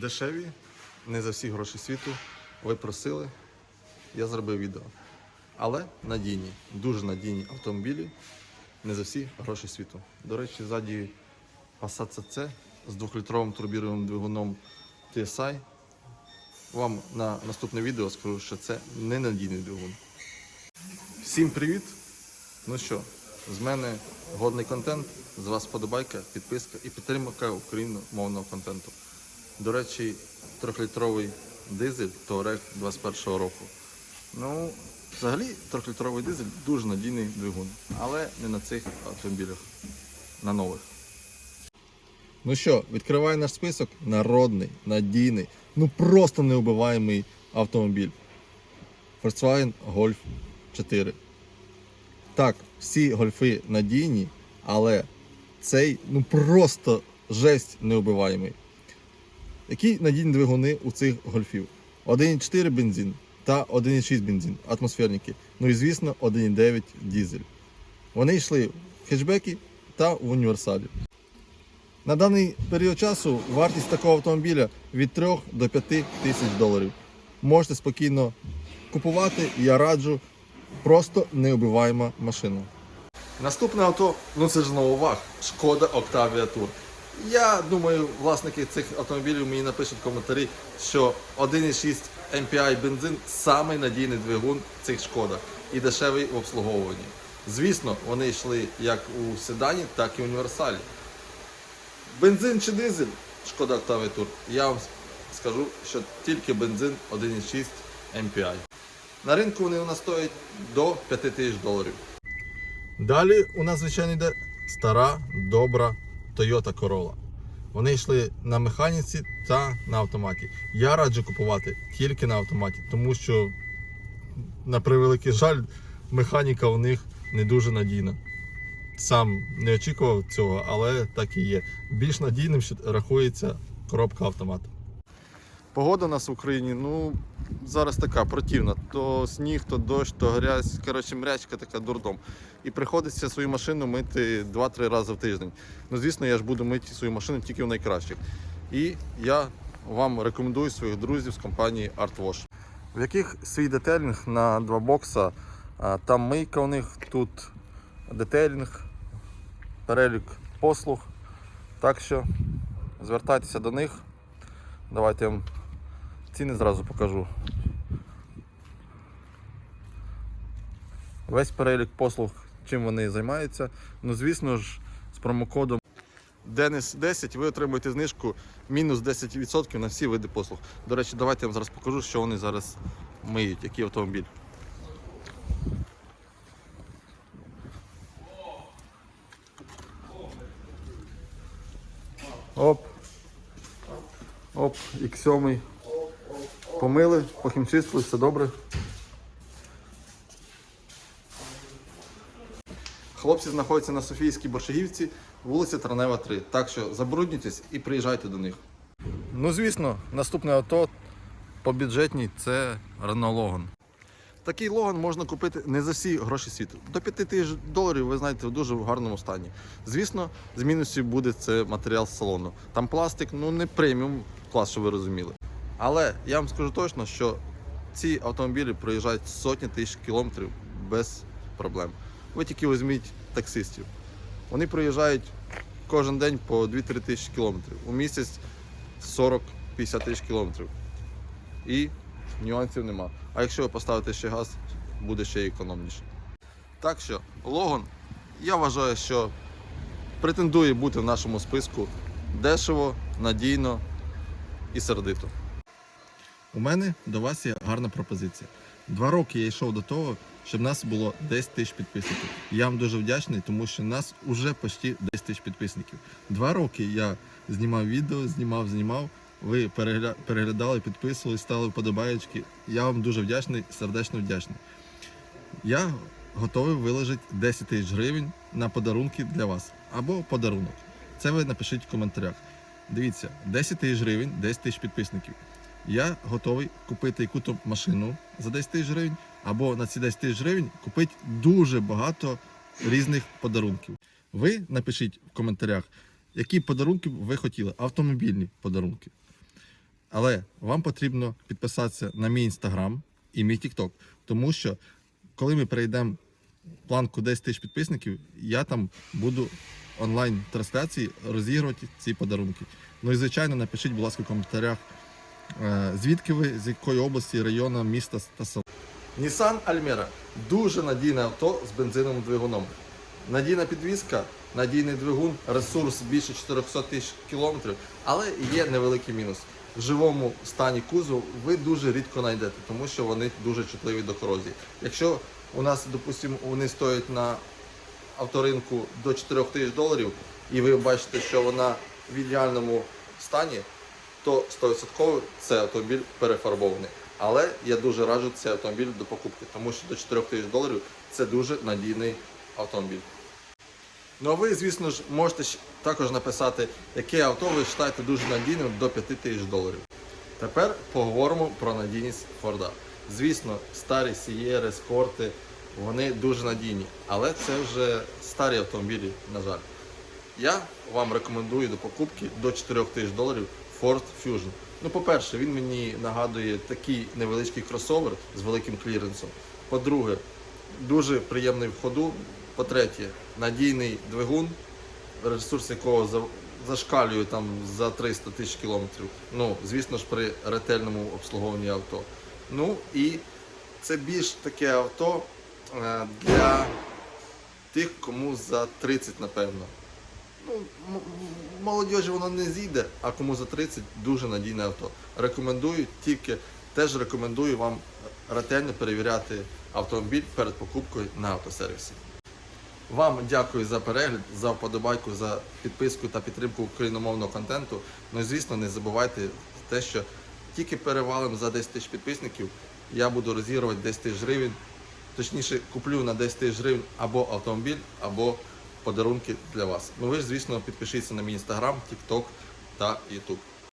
Дешеві, не за всі гроші світу. Ви просили, я зробив відео. Але надійні, дуже надійні автомобілі, не за всі гроші світу. До речі, ззаді Passat CC з 2-літровим турбіровим двигуном TSI. Вам на наступне відео скажу, що це ненадійний двигун. Всім привіт! Ну що, з мене годний контент, з вас подобайка, підписка і підтримка україномовного контенту. До речі, трьохлітровий дизель Touareg 21 року. Ну, взагалі, трьохлітровий дизель дуже надійний двигун, але не на цих автомобілях, на нових. Ну що, відкриваю наш список. Народний, надійний, ну просто неубиваємий автомобіль. Volkswagen Golf 4. Так, всі гольфи надійні, але цей ну просто жесть неубиваємий. Які надійні двигуни у цих гольфів? 1,4 бензин та 1,6 бензин, атмосферники. Ну і звісно 1,9 дізель. Вони йшли в хетчбекі та в універсалі. На даний період часу вартість такого автомобіля від 3 до 5 тисяч доларів. Можете спокійно купувати, я раджу. Просто неубиваєма машина. Наступне авто, ну це ж знову. Шкода Octavia Tour. Я думаю, власники цих автомобілів мені напишуть коментарі, що 1,6 MPI бензин самий надійний двигун в цих шкодах і дешевий в обслуговуванні. Звісно, вони йшли як у седані, так і в універсалі. Бензин чи дизель, шкода Octavia Tour, я вам скажу, що тільки бензин 1,6 MPI. На ринку вони у нас стоять до 5 тисяч доларів. Далі у нас, звичайно, йде стара, добра Toyota Corolla. Вони йшли на механіці та на автоматі. Я раджу купувати тільки на автоматі, тому що, на превеликий жаль, механіка у них не дуже надійна. Сам не очікував цього, але так і є. Більш надійним рахується коробка автомат. Погода у нас в Україні, ну, зараз така противна. То сніг, то дощ, то грязь. Коротше, мрячка така дурдом. І приходиться свою машину мити 2-3 рази в тиждень. Ну, звісно, я ж буду мити свою машину тільки в найкращих. І я вам рекомендую своїх друзів з компанії ArtWash. В яких свій детейлінг на два бокса, там мийка у них, тут детейлінг, перелік послуг. Так що звертайтеся до них. Давайте я вам ціни зразу покажу. Весь перелік послуг, чим вони займаються. Ну, звісно ж, з промокодом Денис 10 ви отримуєте знижку мінус 10% на всі види послуг. До речі, давайте я вам зараз покажу, що вони зараз миють, який автомобіль. Оп. Оп, X7. Помили, похімчистили, все добре. Хлопці знаходяться на Софійській Боршагівці, вулиця Транева 3. Так що забруднюйтесь і приїжджайте до них. Ну, звісно, наступне авто по бюджетній це Renault Logan. Такий Логан можна купити не за всі гроші світу. До 5 тисяч доларів, ви знаєте, в дуже гарному стані. Звісно, з мінусів буде це матеріал з салону. Там пластик, ну не преміум клас, що ви розуміли. Але я вам скажу точно, що ці автомобілі проїжджають сотні тисяч кілометрів без проблем. Ви тільки візьміть таксистів. Вони проїжджають кожен день по 2-3 тисячі кілометрів. У місяць 40-50 тисяч кілометрів. І нюансів нема. А якщо ви поставите ще газ, буде ще економніше. Так що, Логан, я вважаю, що претендує бути в нашому списку дешево, надійно і сердито. У мене до вас є гарна пропозиція. Два роки я йшов до того, щоб нас було 10 тисяч підписників. Я вам дуже вдячний, тому що нас вже почти 10 тисяч підписників. Два роки я знімав відео, знімав, знімав. Ви перегля- переглядали, підписували, ставили вподобаєчки. Я вам дуже вдячний, сердечно вдячний. Я готовий виложити 10 тисяч гривень на подарунки для вас або подарунок. Це ви напишіть в коментарях. Дивіться, 10 тисяч гривень, 10 тисяч підписників. Я готовий купити яку-то машину за 10 тисяч гривень, або на ці 10 тисяч гривень купити дуже багато різних подарунків. Ви напишіть в коментарях, які подарунки ви хотіли, автомобільні подарунки. Але вам потрібно підписатися на мій інстаграм і мій тікток, тому що коли ми перейдемо планку 10 тисяч підписників, я там буду онлайн трансляції розігрувати ці подарунки. Ну і звичайно, напишіть, будь ласка, в коментарях, звідки ви, з якої області, району, міста та села. Nissan Almera дуже надійне авто з бензиновим двигуном. Надійна підвізка, надійний двигун, ресурс більше 400 тисяч кілометрів, але є невеликий мінус. В живому стані кузов ви дуже рідко знайдете, тому що вони дуже чутливі до корозії. Якщо у нас, допустимо, вони стоять на авторинку до 4 тисяч доларів, і ви бачите, що вона в ідеальному стані, то 100% це автомобіль перефарбований. Але я дуже раджу цей автомобіль до покупки, тому що до 4 тисяч доларів це дуже надійний автомобіль. Ну а ви, звісно ж, можете також написати, яке авто ви вважаєте дуже надійним до 5 тисяч доларів. Тепер поговоримо про надійність Форда. Звісно, старі Сієри, Скорти, вони дуже надійні, але це вже старі автомобілі, на жаль. Я вам рекомендую до покупки до 4 тисяч доларів Ford Fusion. Ну, по-перше, він мені нагадує такий невеличкий кросовер з великим кліренсом. По-друге, дуже приємний в ходу. По-третє, надійний двигун, ресурс якого за- зашкалює там за 300 тисяч кілометрів. Ну, звісно ж, при ретельному обслуговуванні авто. Ну і це більш таке авто е, для тих, кому за 30, напевно. Ну, воно не зійде, а кому за 30 дуже надійне авто. Рекомендую, тільки теж рекомендую вам ретельно перевіряти автомобіль перед покупкою на автосервісі. Вам дякую за перегляд, за вподобайку, за підписку та підтримку україномовного контенту. Ну і звісно, не забувайте те, що тільки перевалим за 10 тисяч підписників я буду розігрувати 10 тисяч гривень. Точніше, куплю на 10 тисяч гривень або автомобіль, або подарунки для вас. Ну ви ж, звісно, підпишіться на мій інстаграм, тікток та ютуб.